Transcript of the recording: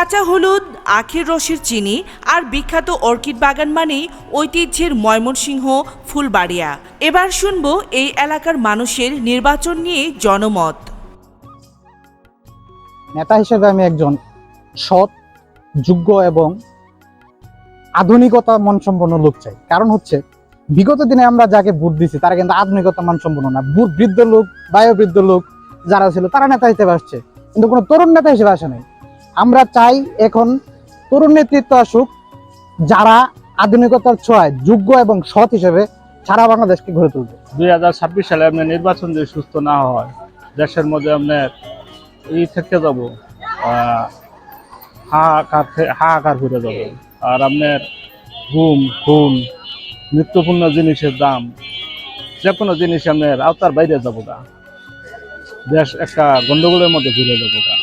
কাঁচা হলুদ, আখের রসের চিনি আর বিখ্যাত অর্কিড বাগান মানেই ঐতিহ্যের ময়মনসিংহ, ফুলবাড়িয়া। এবার শুনব এই এলাকার মানুষের নির্বাচন নিয়ে জনমত। নেতা হিসেবে আমি একজন সৎ, যোগ্য এবং আধুনিকতা মানসম্পন্ন লোক চাই। কারণ হচ্ছে, বিগত দিনে আমরা যাকে ভোট দিছি, তারা কিন্তু আধুনিকতা মানসম্পন্ন না। বৃদ্ধ লোক বায়ু বৃদ্ধ লোক যারা ছিল, তারা নেতা হিসেবে আসছে। কিন্তু কোনো তরুণ নেতা হিসেবে আসে নাই। আমরা চাই এখন তরুণ নেতৃত্ব আসুক, যারা আধুনিকতার ছোঁয়ায় যোগ্য এবং সৎ হিসেবে সারা বাংলাদেশকে গড়ে তুলবে। দুই হাজার ছাব্বিশ সালে আপনার নির্বাচন যদি সুস্থ না হয়, দেশের মধ্যে আপনার ই থেকে যাব হাহাকার হাহাকার ঘুরে যাব। আর আপনার ঘুম, খুন নিত্যপূর্ণ জিনিসের দাম যে কোনো জিনিস আপনার আওতার বাইরে যাব গা দেশ একটা গন্ডগোলের মধ্যে ঘুরে যাব গা